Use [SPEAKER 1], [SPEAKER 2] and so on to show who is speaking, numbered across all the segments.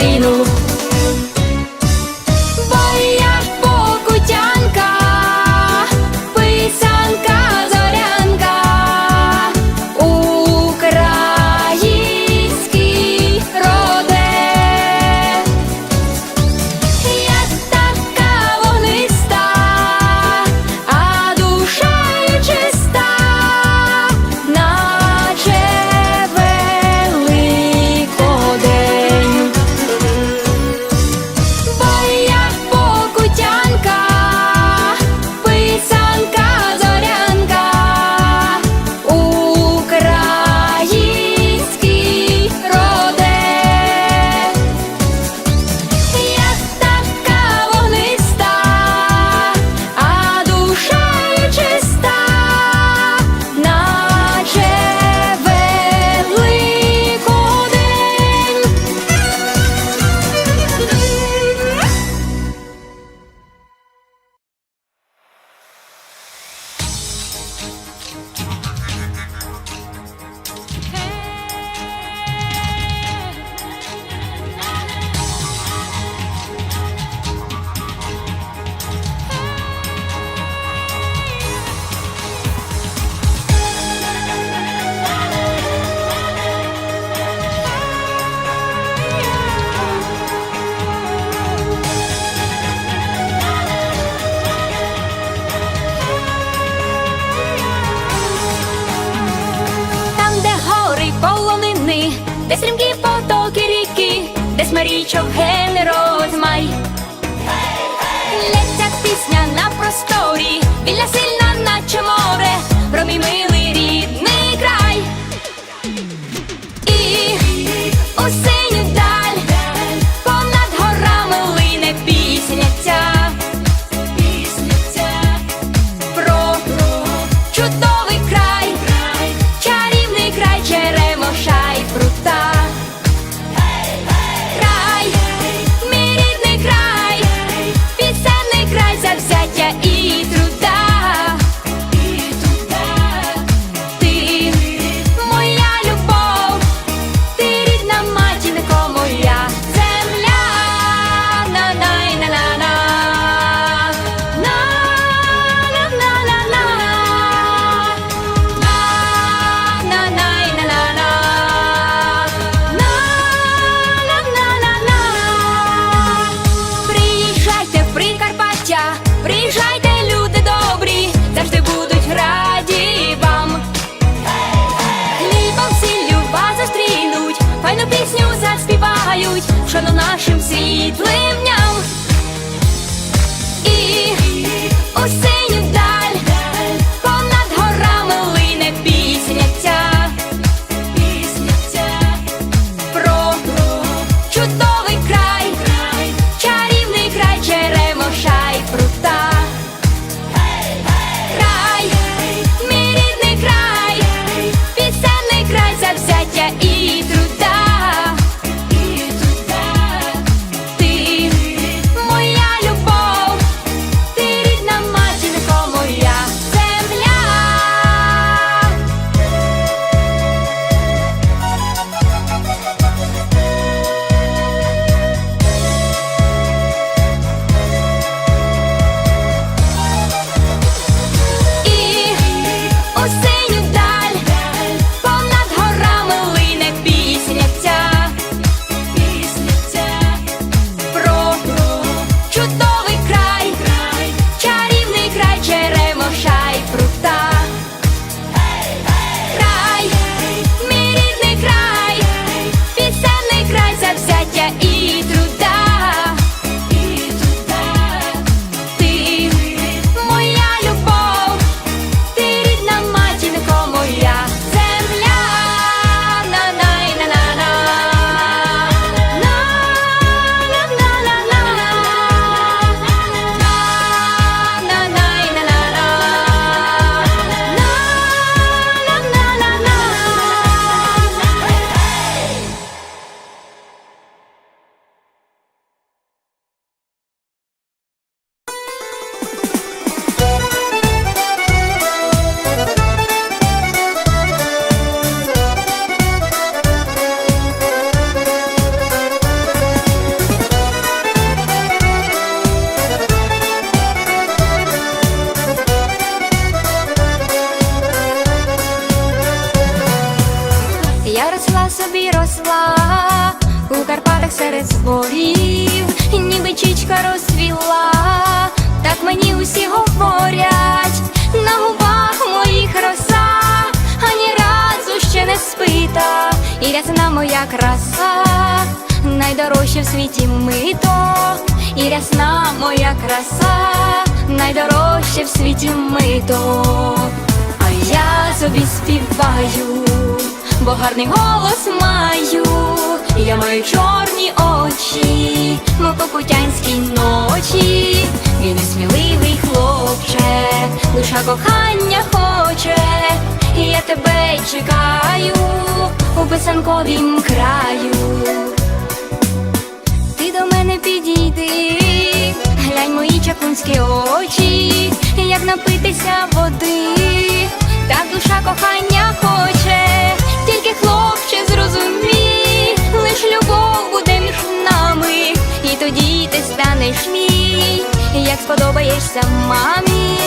[SPEAKER 1] vitrino Приїжджайте, люди добрі, завжди будуть раді вам. Хлібом сіллю вас зустрінуть, файну пісню заспівають, що на нашим світлим. Мито. А я собі співаю, бо гарний голос маю, я маю чорні очі, мов покутянській ночі, він сміливий хлопче, душа кохання хоче, і я тебе чекаю у писанковім краю. Ти до мене підійди, глянь мої чаклунські очі, як напитися води, так душа кохання хоче, тільки хлопче зрозумій, лиш любов буде між нами, і тоді ти станеш мій, як сподобаєшся мамі,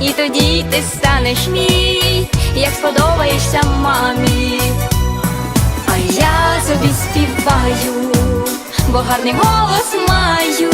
[SPEAKER 1] і тоді ти станеш мій, як сподобаєшся мамі. А я собі співаю, бо гарний голос маю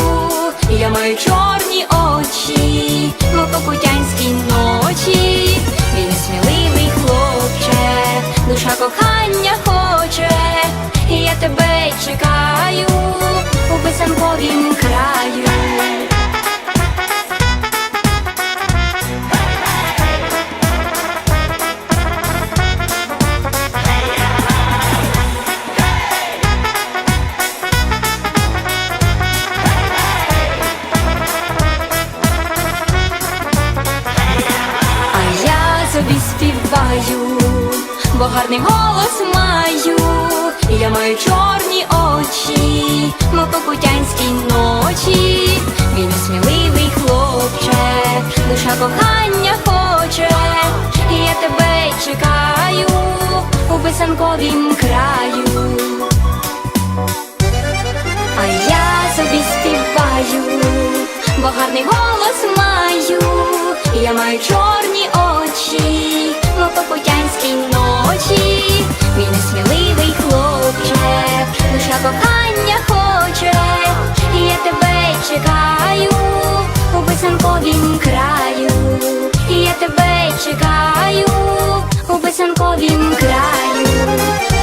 [SPEAKER 1] писанковім краю. А я собі співаю, бо гарний голос маю, я маю чорні очі, мов покутянській ночі, він і сміливий хлопче, душа кохання хоче, і я тебе чекаю у писанковім краю, і я тебе чекаю писанковім краю.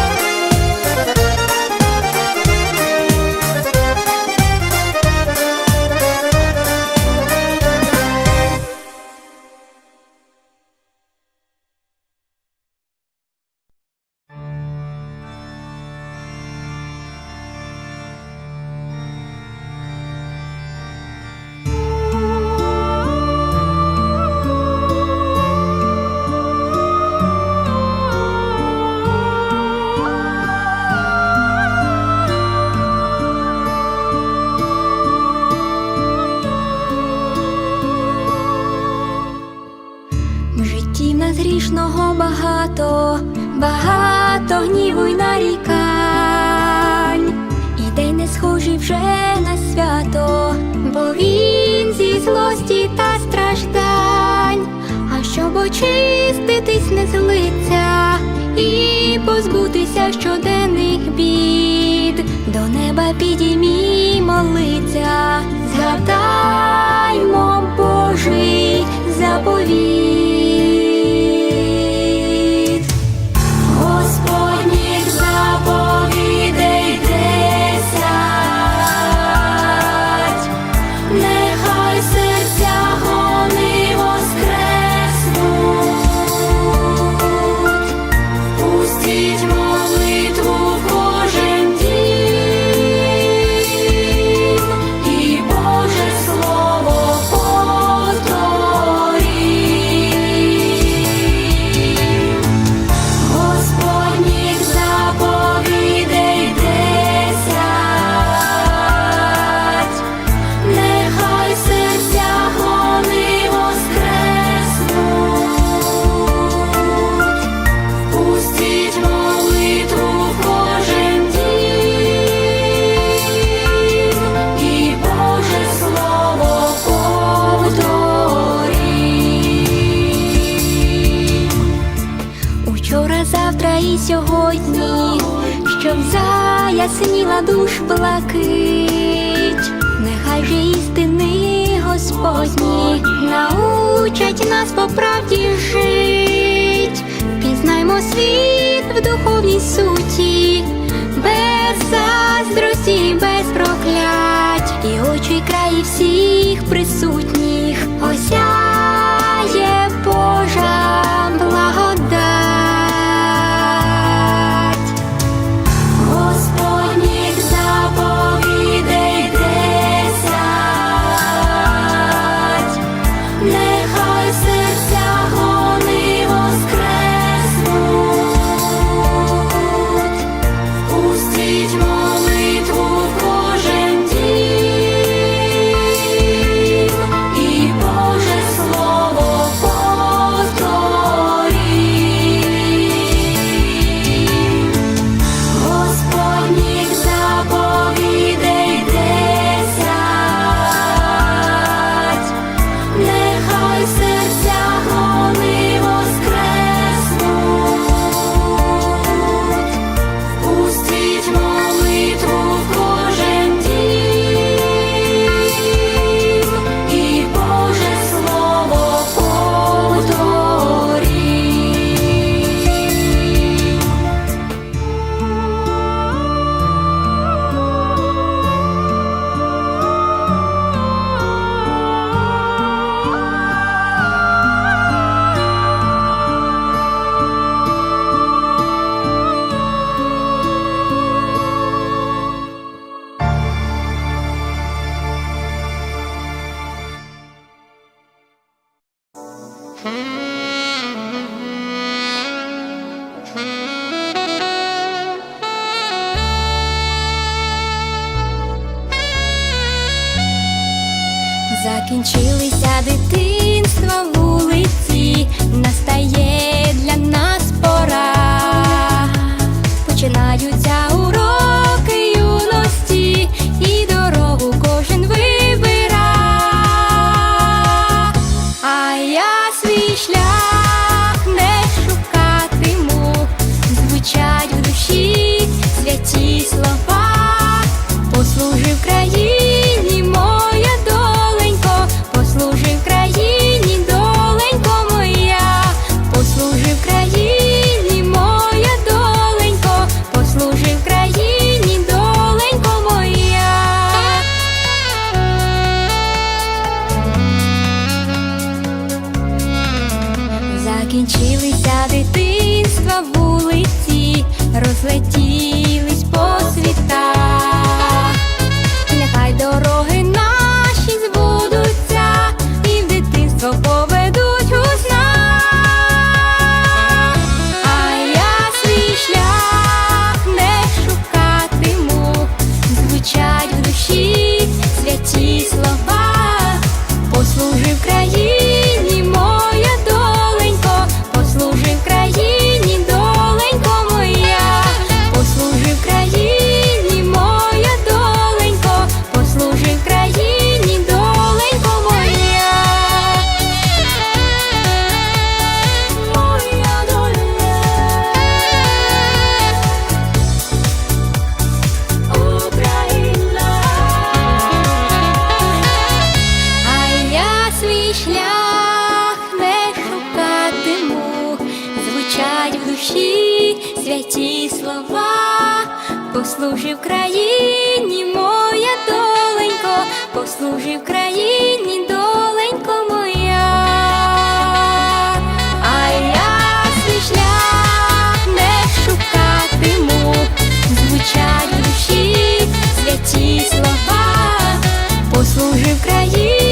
[SPEAKER 1] Багато, гніву й нарікань. І день не схожий вже на свято, бо він зі злості та страждань. А щоб очиститись не злиться і позбутися щоденних бід, до неба підіймімо лиця, згадаймо Божий заповіт. час по правді жить, пізнаймо світ в духовній суті, без заздрості, без проклять, і очі краї всіх присутніх. Закінчилися дитинства вулиці настає. Закінчилися дитинства вулиці, розлетілись по світах. послужив країні, моя доленько, послужив країні, доленько моя, а я свій шлях не шукатиму, звучать душі святі слова, послужив країні.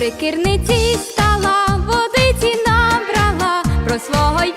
[SPEAKER 1] прикирниці стала, водиці набрала. Про свого й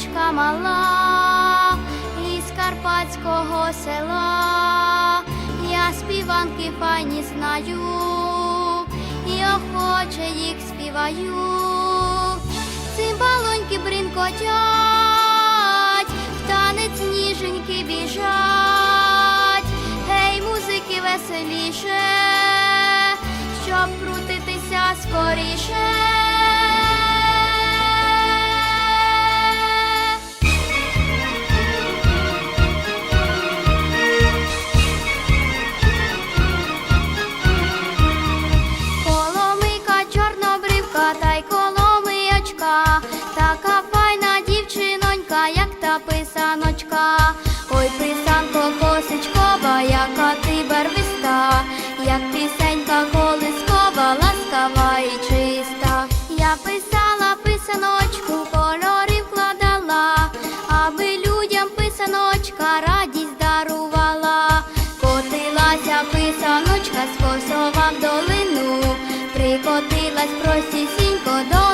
[SPEAKER 1] дочка мала із карпатського села, я співанки пані знаю, і охоче їх співаю, Цимбалоньки бринкотять, в танець ніженьки біжать, гей, музики веселіше, щоб крутитися скоріше. Вилась простісінько до